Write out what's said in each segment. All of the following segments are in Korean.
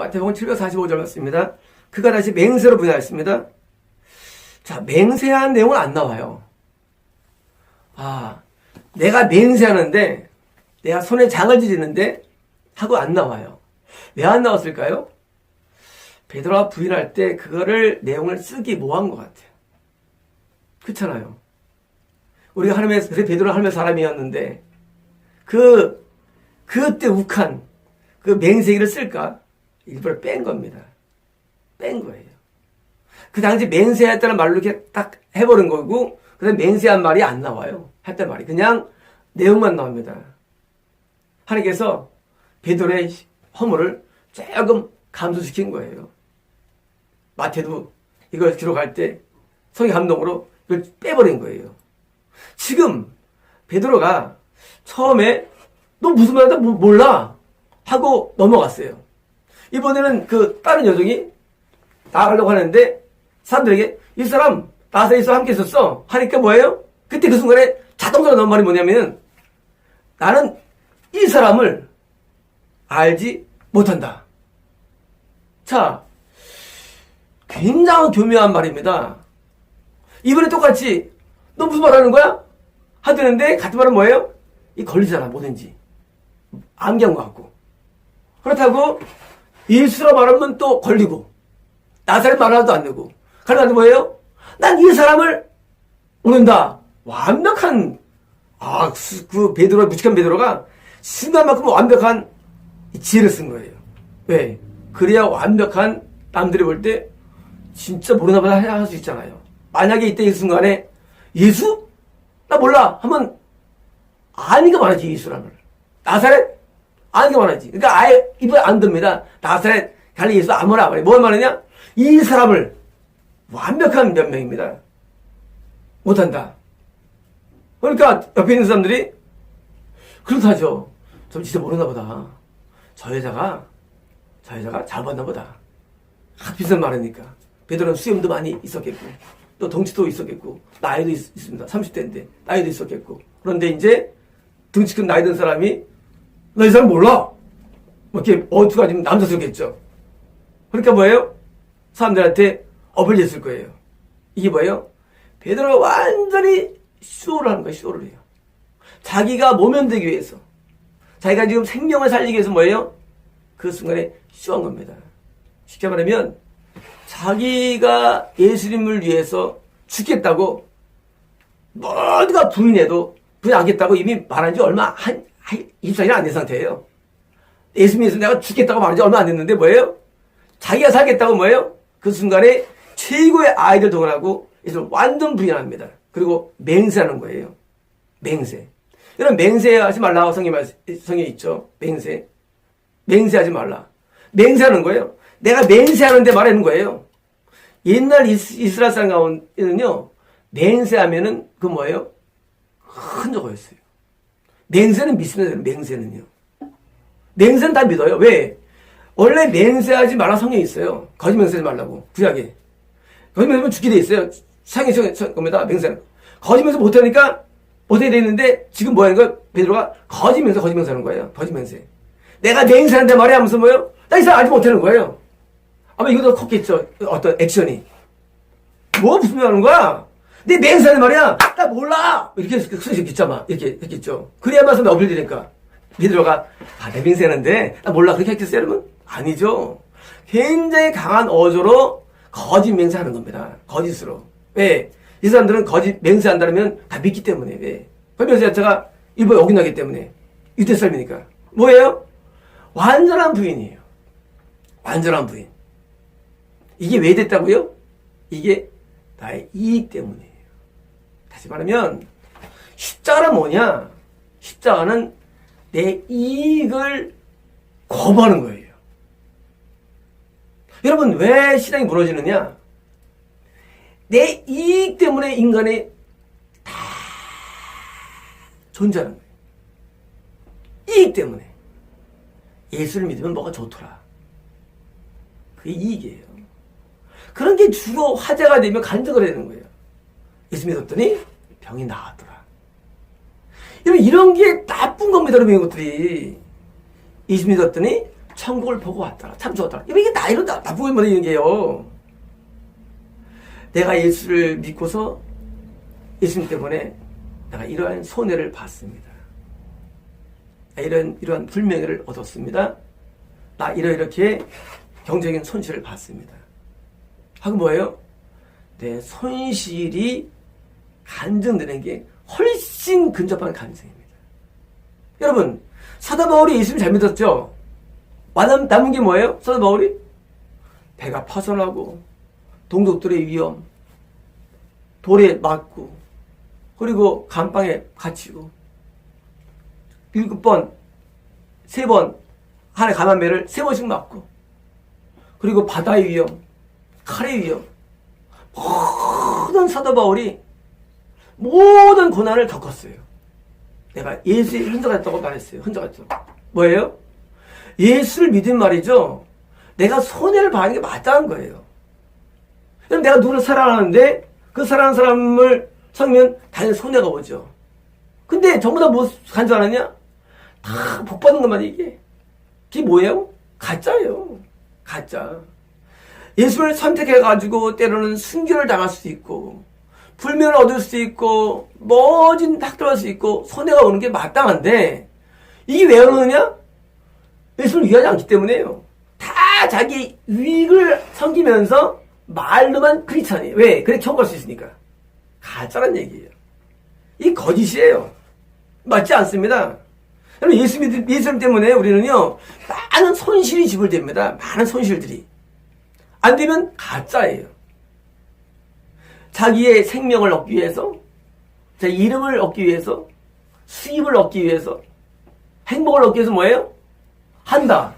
마태복음 745절 맞습니다. 그가 다시 맹세로 분야했습니다. 자, 맹세한 내용은 안 나와요. 아, 내가 맹세하는데, 내가 손에 장을 지지는데, 하고 안 나와요. 왜 안 나왔을까요? 베드로가 부인할 때 그거를 내용을 쓰기 뭐한 것 같아요. 그렇잖아요. 우리가 하나님의 그래 베드로가 하나님의 사람이었는데 그 그때 욱한 그 맹세기를 쓸까 일부러 뺀 겁니다. 뺀 거예요. 그 당시 맹세했다는 말로 이렇게 딱 해버린 거고 그 다음 맹세한 말이 안 나와요. 했던 말이 그냥 내용만 나옵니다. 하나님께서 베드로의 허물을 조금 감소시킨 거예요. 마태도 이걸 기록할 때 성의 감동으로 이걸 빼버린 거예요. 지금 베드로가 처음에 너 무슨 말인지 몰라 하고 넘어갔어요. 이번에는 그 다른 여종이 나가려고 하는데 사람들에게 이 사람 나사에서 함께 있었어 하니까 뭐예요? 그때 그 순간에 자동적으로 나온 말이 뭐냐면 나는 이 사람을 알지 못한다. 자, 굉장히 교묘한 말입니다. 이번에 똑같이 너 무슨 말 하는 거야? 하드는데 같은 말은 뭐예요? 이 걸리잖아 뭐든지 안경 같고 그렇다고 예수라 말하면 또 걸리고 나사렛 말하도 안 되고 그러나 뭐예요? 난 이 사람을 모른다 완벽한 아그 베드로 무식한 베드로가 순간만큼 완벽한 지혜를 쓴 거예요 왜? 그래야 완벽한 남들이 볼 때 진짜 모르나 보다 할 수 있잖아요 만약에 이때 이 순간에 예수? 나 몰라 하면 아니가 말하지 예수라는 나사렛? 아니가 말하지. 그러니까 아예 입에 안 듭니다. 나사렛 갈리 예수 아무나 말해. 뭘 말하냐? 이 사람을 완벽한 변명입니다. 못한다. 그러니까 옆에 있는 사람들이 그렇다죠. 좀 진짜 모르나 보다. 저 여자가 저 여자가 잘 봤나 보다. 비싼 말이니까. 베드로는 수염도 많이 있었겠고 또 덩치도 있었겠고 나이도 있, 습니다. 30대인데 나이도 있었겠고. 그런데 이제 덩치 큰 나이 든 사람이 나 이 사람 몰라 뭐 이렇게 어투가 좀 남자스럽겠죠 그러니까 뭐예요? 사람들한테 냈을 거예요 이게 뭐예요? 베드로가 완전히 쇼를 하는 거예요 쇼를 해요 자기가 모면되기 위해서 자기가 지금 생명을 살리기 위해서 뭐예요? 그 순간에 쇼한 겁니다 쉽게 말하면 자기가 예수님을 위해서 죽겠다고 모두가 부인해도 부인하겠다고 이미 말한 지 얼마 한, 한 24시간 안된 상태예요. 예수님에서 내가 죽겠다고 말한 지 얼마 안 됐는데 뭐예요? 자기가 살겠다고 뭐예요? 그 순간에 최고의 아이들 동원하고 예수를 완전 부인합니다. 그리고 맹세하는 거예요. 맹세. 여러분 맹세하지 말라고 성에 있죠. 맹세. 맹세하지 말라. 맹세하는 거예요. 내가 맹세하는데 말하는 거예요. 옛날 이스라엘 사람 가운데는요, 맹세하면은 그 뭐예요? 큰 저거였어요. 맹세는 믿습니다. 맹세는요. 맹세는 다 믿어요. 왜? 원래 맹세하지 말라 성경이 있어요. 거짓 맹세하지 말라고. 구약에. 거짓 맹세하면 죽게 돼 있어요. 상해 겁니다. 맹세는. 거짓 맹세 못하니까 못하게 돼 있는데 지금 뭐 하는 거야? 베드로가 거짓 맹세, 거짓 맹세 하는 거예요. 거짓 맹세. 내가 맹세하는데 말이야 하면서 뭐예요? 나이 사람 알지 못하는 거예요. 아마 이거도 컸겠죠. 어떤 액션이. 뭐 무슨 말 하는 거야? 내 맹세하는 말이야. 나 몰라. 이렇게 했겠죠. 이렇게 했겠죠. 그래야 말씀에 어필되니까. 베드로가 아, 내 맹세하는데 나 몰라. 그렇게 했겠어요, 여러분? 아니죠. 굉장히 강한 어조로 거짓 맹세하는 겁니다. 거짓으로. 왜? 이 사람들은 거짓 맹세한다면 다 믿기 때문에. 왜? 그 맹세 자체가 일부에 어긋나기 때문에. 유대 삶이니까. 뭐예요? 완전한 부인이에요. 완전한 부인. 이게 왜 됐다고요? 이게 나의 이익 때문이에요. 다시 말하면 십자가는 뭐냐? 십자가는 내 이익을 거부하는 거예요. 여러분 왜 신앙이 무너지느냐? 내 이익 때문에 인간이 다 존재하는 거예요. 이익 때문에. 예수를 믿으면 뭐가 좋더라. 그게 이익이에요. 그런 게 주로 화제가 되면 간증을 되는 거예요. 예수 믿었더니 병이 나았더라. 여러분, 이런 게 나쁜 겁니다, 여러분, 이것들이. 예수 믿었더니 천국을 보고 왔더라. 참 좋았더라. 이게 나이로 나, 나쁘게 보이는 게요. 내가 예수를 믿고서 예수님 때문에 내가 이러한 손해를 봤습니다. 이런, 이러한 불명예를 얻었습니다. 나 이러 이렇게 경제적인 손실을 봤습니다. 하고 뭐예요? 내 손실이 간증되는 게 훨씬 근접한 간증입니다. 여러분, 사도 바울이 예수님 잘 믿었죠? 완남, 남은 게 뭐예요? 사도 바울이? 배가 파손하고, 동족들의 위험, 돌에 맞고, 그리고 감방에 갇히고, 일곱 번, 세 번, 하나의 감한배를 세 번씩 맞고, 그리고 바다의 위험, 칼의 위험, 모든 사도 바울이 모든 고난을 겪었어요. 내가 예수의 흔적가 있다고 말했어요. 흔적가 있죠. 뭐예요? 예수를 믿은 말이죠. 내가 손해를 봐는 게 맞다는 거예요. 그럼 내가 누구를 사랑하는데 그 사랑하는 사람을 섬기면 당연히 손해가 오죠. 근데 전부 다 뭐 간줄 알았냐? 다 복받는 것만 이게. 그게 뭐예요? 가짜예요. 가짜. 예수를 선택해가지고 때로는 순교를 당할 수도 있고, 불면을 얻을 수도 있고, 멋진 학도할 수 있고, 손해가 오는 게 마땅한데, 이게 왜 그러느냐? 예수를 위하지 않기 때문에요. 다 자기 유익을 섬기면서 말로만 크리스찬이에요. 왜? 그래 처음 갈수 있으니까. 가짜란 얘기예요. 이 거짓이에요. 맞지 않습니다. 여러분 예수 믿 예수님 때문에 우리는요 많은 손실이 지불됩니다. 많은 손실들이 안 되면 가짜예요. 자기의 생명을 얻기 위해서, 자 이름을 얻기 위해서, 수입을 얻기 위해서, 행복을 얻기 위해서 뭐예요? 한다.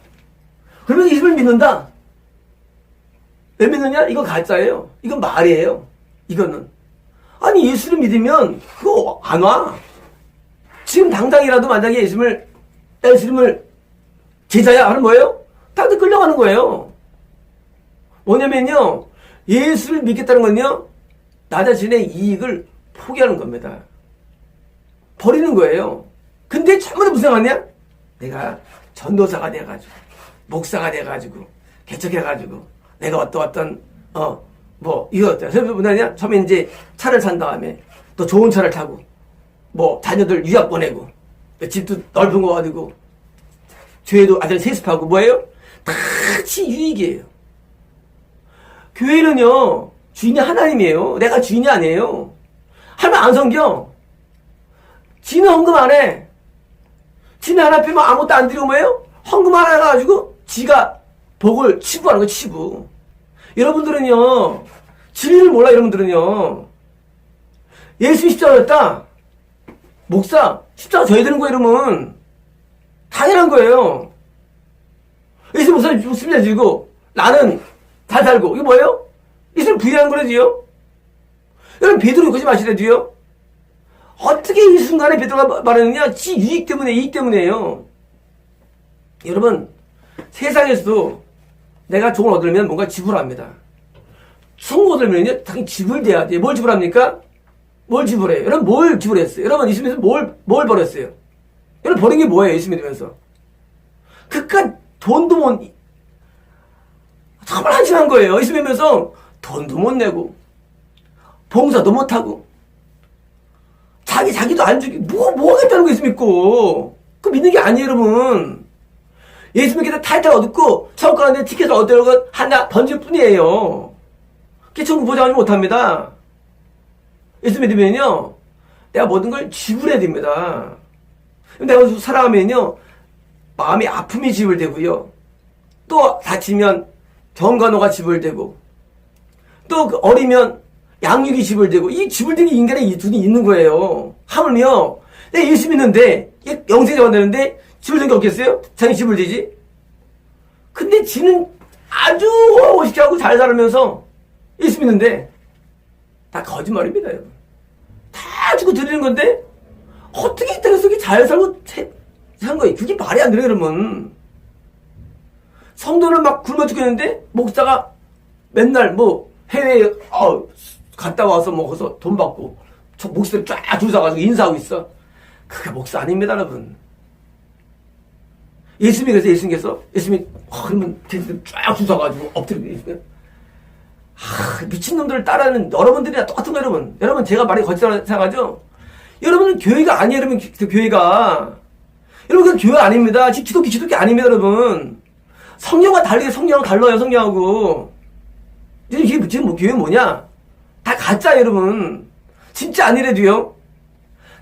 그러면 예수를 믿는다. 왜 믿느냐? 이건 가짜예요. 이건 말이에요. 이거는. 아니, 예수를 믿으면 그거 안 와. 지금 당장이라도 만약에 예수를, 예수님을 제자야 하는 거예요? 당장 끌려가는 거예요. 뭐냐면요. 예수를 믿겠다는 건요. 나 자신의 이익을 포기하는 겁니다. 버리는 거예요. 근데 다 무슨 상관이야? 내가 전도사가 돼가지고, 목사가 돼가지고, 개척해가지고, 내가 어떤 어떤, 어, 뭐, 이거? 그래서 뭐냐냐? 처음에 이제 차를 산 다음에, 또 좋은 차를 타고, 뭐, 자녀들 유학 보내고, 집도 넓은 거 가지고, 교회도 아들 세습하고, 뭐예요? 같이 유익이에요. 교회는요, 주인이 하나님이에요. 내가 주인이 아니에요. 하나님 안 섬겨. 지는 헌금 안 해. 지는 하나 빼면 아무것도 안 드리고 뭐예요? 헌금 하나 해가지고 지가 복을 치부하는 거 치부. 여러분들은요, 진리를 몰라, 여러분들은요. 예수 십자가 였다 목사, 십자가 져야 되는 거 이러면 당연한 거예요. 예수 목사 십자가 지고 나는 다 살고 이게 뭐예요? 이슬 부인한 거라지요? 여러분 베드로 그러지 마시라지요? 어떻게 이 순간에 베드로가 말하느냐? 지 유익 때문에 이익 때문에요. 여러분 세상에서도 내가 종을 얻으려면 뭔가 지불합니다. 천국 얻으려면요 당연히 지불돼야 돼. 뭘 지불합니까? 뭘 지불해요? 여러분 뭘 지불했어요? 여러분 예수 믿으면서 뭘, 뭘 버렸어요? 여러분 버린 게 뭐예요? 예수 믿으면서. 그깟 돈도 못 정말 한심한 거예요. 예수 믿으면서 돈도 못 내고 봉사도 못 하고 자기 자기도 안 주기 뭐 뭐 하겠다는 거 예수 믿고 그 믿는 게 아니에요, 여러분. 예수 믿겠다 타이틀 얻고 천국 가는데 티켓을 얻으려고 하나 던질 뿐이에요. 그게 천국 보장하지 못합니다. 예수 믿으면요, 내가 모든 걸 지불해야 됩니다. 내가 살아가면요, 마음이 아픔이 지불되고요. 또 다치면 병간호가 지불되고 또 그 어리면 양육이 지불되고 이 지불된 게 인간의 이 눈이 있는 거예요. 하물며 내 예수 믿는데 영생자가 되는데 지불된 게 없겠어요? 자기 지불되지? 근데 지는 아주 멋있게 하고 잘 살면서 예수 믿는데 다 거짓말입니다, 여러분. 다 주고 드리는 건데 어떻게 이따가 속에 잘 살고 산 거예요? 그게 말이 안 되네, 그러면. 성도를 막 굶어 죽겠는데 목사가 맨날 뭐 해외에 어, 갔다 와서 먹어서 돈 받고 저 목사를 쫙 둘러가지고 인사하고 있어. 그게 목사 아닙니다, 여러분. 예수님이 그래서 예수님께서 예수님이 어, 그러면 돼지들 쫙 주워가지고 엎드리고 하, 미친놈들을 따라하는 여러분들이랑 똑같은 거 여러분. 여러분 제가 말이 거짓말을 생각하죠? 여러분은 교회가 아니에요 여러분. 그 교회가. 여러분 그 교회 아닙니다. 지- 기독교 기독교 아닙니다 여러분. 성령과 달리 성령하고 달라요 성령하고 이게 지금 뭐 교회 뭐냐? 다 가짜 여러분. 진짜 아니래도요.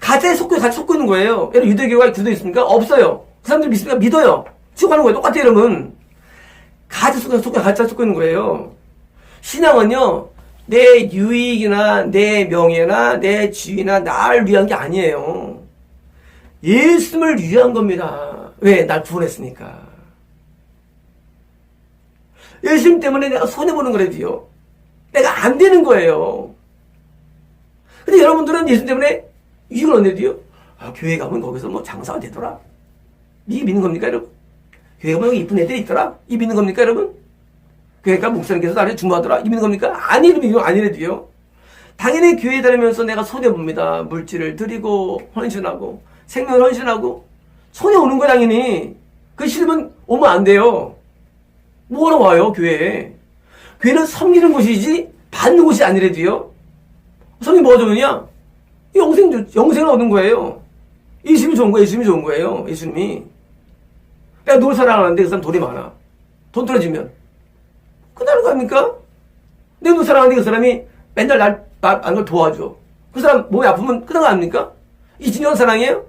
가짜에 속고 같이 속고 있는 거예요. 여러분 유대교가 구도 있습니까? 없어요. 그 사람들 믿습니까? 믿어요. 지옥하는 거예요. 똑같아요 여러분. 가짜 속고 속고 가짜 속고 있는 거예요. 신앙은요 내 유익이나 내 명예나 내 지위나 나를 위한 게 아니에요. 예수님을 위한 겁니다. 왜? 날 구원했으니까 예수님 때문에 내가 손해보는 거라도요. 내가 안 되는 거예요. 근데 여러분들은 예수님 때문에 이익을 얻는데도요. 아, 교회 가면 거기서 뭐 장사가 되더라. 이게 믿는 겁니까, 여러분? 교회 가면 이쁜 애들이 있더라. 이 믿는 겁니까, 여러분? 가 목사님께서 나를 중보하더라. 이 믿는 겁니까? 아니래도 이거 아니래도요. 당연히 교회 다니면서 내가 손해봅니다. 물질을 드리고, 헌신하고, 생명을 헌신하고, 손해오는 거야, 당연히. 그 싫으면 오면 안 돼요. 뭐하러 와요, 교회에? 교회는 섬기는 곳이지, 받는 곳이 아니래도요. 섬기 뭐가 좋으냐? 영생, 영생을 얻는 거예요. 예수님이 좋은 거예요, 예수님이 좋은 거예요, 예수님이. 내가 누굴 사랑하는데 그 사람 돈이 많아. 돈 떨어지면. 끝나는 거 아닙니까? 내가 누굴 사랑하는데 그 사람이 맨날 날, 안걸 도와줘. 그 사람 몸이 아프면 끝난 거 아닙니까? 이 진정 사랑이에요?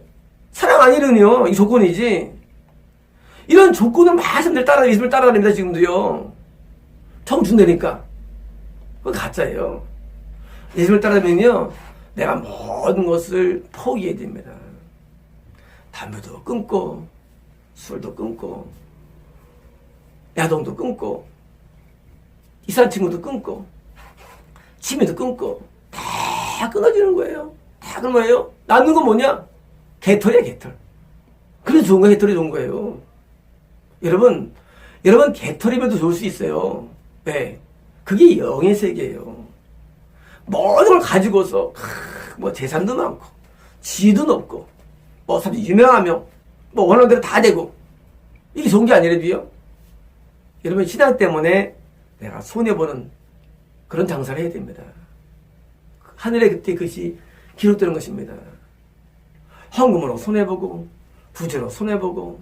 사랑 아니르요. 이 조건이지. 이런 조건을 사람들 따라 예수님을 따라다닙니다 지금도요. 청 준다니까. 그거 가짜예요. 예수님을 따라다니면요. 내가 모든 것을 포기해야 됩니다. 담배도 끊고 술도 끊고 야동도 끊고 이산 친구도 끊고 취미도 끊고 다 끊어지는 거예요. 다 거예요. 남는 건 뭐냐? 개털이야 개털. 그래서 좋은 거 개털이 좋은 거예요. 여러분, 여러분 개털이면도 좋을 수 있어요. 왜? 그게 영의 세계예요. 모든 걸 가지고서 크, 뭐 재산도 많고 지도 높고 뭐 사실 유명하며 뭐 원하는 대로 다 되고 이게 좋은 게 아니라도요. 여러분 신앙 때문에 내가 손해 보는 그런 장사를 해야 됩니다. 하늘에 그때 그것이 기록되는 것입니다. 헌금으로 손해 보고 부재로 손해 보고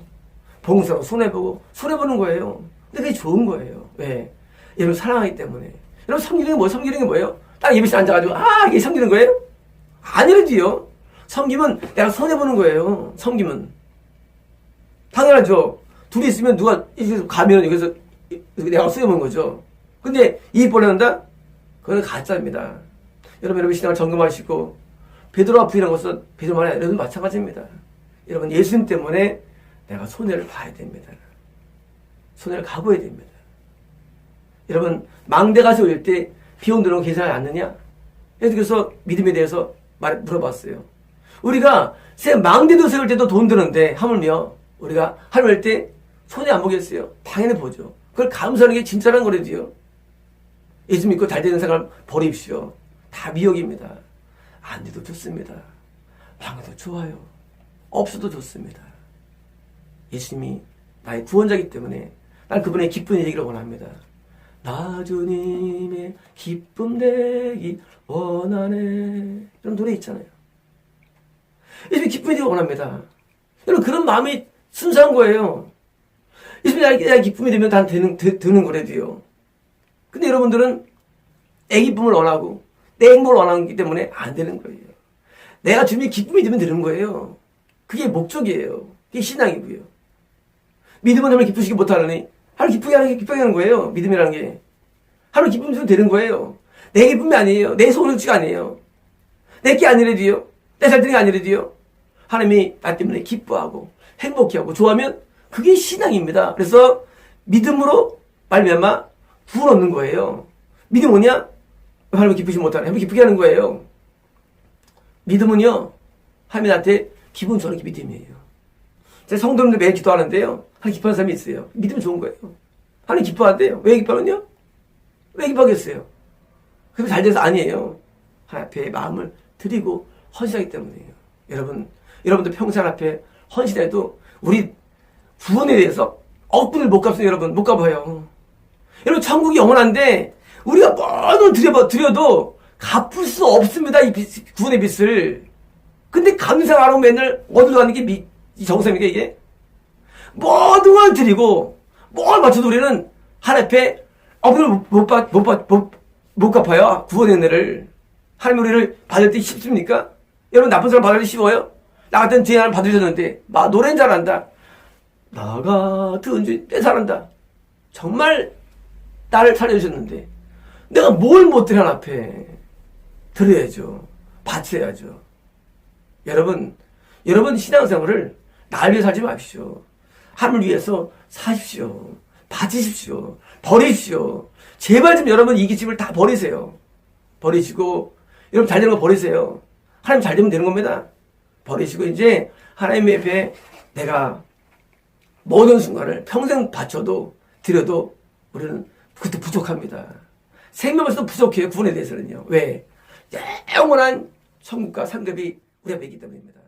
봉사로 손해보고, 손해보는 거예요. 근데 그게 좋은 거예요. 왜? 여러분 사랑하기 때문에. 여러분 섬기는 게 뭐예요? 섬기는 게 뭐예요? 딱 예배실 앉아가지고, 아, 이게 섬기는 거예요? 아니라지요. 섬기면 내가 손해보는 거예요. 섬기면. 당연하죠. 둘이 있으면 누가, 가면 여기서 내가 쓰여보는 거죠. 근데 이익 보내는다? 그건 가짜입니다. 여러분, 여러분 신앙을 점검하시고, 베드로와 부인한 것은 베드로만 아니라 여러분 마찬가지입니다. 여러분 예수님 때문에 내가 손해를 봐야 됩니다. 손해를 가보야 됩니다. 여러분, 망대가 세울 때 비용 들어오는 계산하지 않느냐? 그래서 믿음에 대해서 말, 물어봤어요. 우리가 새 망대도 세울 때도 돈 드는데, 하물며, 우리가 하물 때 손해 안 보겠어요? 당연히 보죠. 그걸 감사하는 게 진짜란 거래도요. 예수 믿고 잘 되는 생활 버립시오. 다 미혹입니다. 안 돼도 좋습니다. 방해도 좋아요. 없어도 좋습니다. 예수님이 나의 구원자이기 때문에 난 그분의 기쁜 얘기를 원합니다. 나 주님의 기쁨 되기 원하네. 이런 노래 있잖아요. 예수님이 기쁨 되기 원합니다. 여러분 그런 마음이 순수한 거예요. 예수님이 나의 기쁨이 되면 다 되는, 되, 는 거래도요. 근데 여러분들은 내 기쁨을 원하고 내 행복을 원하기 때문에 안 되는 거예요. 내가 주님의 기쁨이 되면 되는 거예요. 그게 목적이에요. 그게 신앙이고요. 믿음은 하나님 기쁘시기 못하느니 하나님 기쁘게 하는 게 기쁘게 하는 거예요. 믿음이라는 게. 하나님 기쁨 주면 되는 거예요. 내 기쁨이 아니에요. 내 소원치가 아니에요. 내게 아니래도요. 내 잘 되는 게 아니래도요. 하나님이 나 때문에 기뻐하고 행복해하고 좋아하면 그게 신앙입니다. 그래서 믿음으로 말미암아 구원 얻는 거예요. 믿음 뭐냐? 하나님 기쁘시 못하는 하나님 기쁘게 하는 거예요. 믿음은요. 하나님한테 기분 좋은 게 믿음이에요. 제 성도님들 매일 기도하는데요. 하나님 기뻐하는 사람이 있어요. 믿으면 좋은 거예요. 하나님 기뻐한대요. 왜 기뻐하느냐? 왜 기뻐하겠어요? 그게 잘 돼서 아니에요. 하나님 앞에 마음을 드리고 헌신하기 때문이에요. 여러분, 여러분들 평생 앞에 헌신해도 우리 구원에 대해서 억분을 못 갚습니다, 여러분. 못 갚아요. 여러분, 천국이 영원한데, 우리가 뭐든 드려, 드려도 갚을 수 없습니다, 이 빚, 구원의 빚을. 근데 하고 맨날 어디로 가는 게 미, 이 정상입니까, 이게? 모든 걸 드리고, 뭘 맞춰도 우리는 하나님 앞에 억분을 못, 못, 받- 못, 받- 못, 못 갚아요. 구원의 은혜를. 하나님 우리를 받을 때 쉽습니까? 여러분, 나쁜 사람 받을 때 쉬워요? 나 같은 죄 하나 받으셨는데, 마, 노래는 잘한다. 나 같은 죄, 내 잘한다. 정말 나를 살려주셨는데, 내가 뭘 못 드려, 하나 앞에. 드려야죠. 바쳐야죠. 여러분, 여러분 신앙생활을 날 위해 살지 마십시오. 하나님을 위해서 사십시오. 바치십시오. 버리십시오. 제발 좀 여러분 이 기집을 다 버리세요. 버리시고, 여러분 잘 되는 거 버리세요. 하나님 잘 되면 되는 겁니다. 버리시고, 이제 하나님 앞에 내가 모든 순간을 평생 바쳐도, 드려도, 우리는 그것도 부족합니다. 생명에서도 부족해요, 구원에 대해서는요. 왜? 영원한 천국과 상급이 우리 앞에 있기 때문입니다.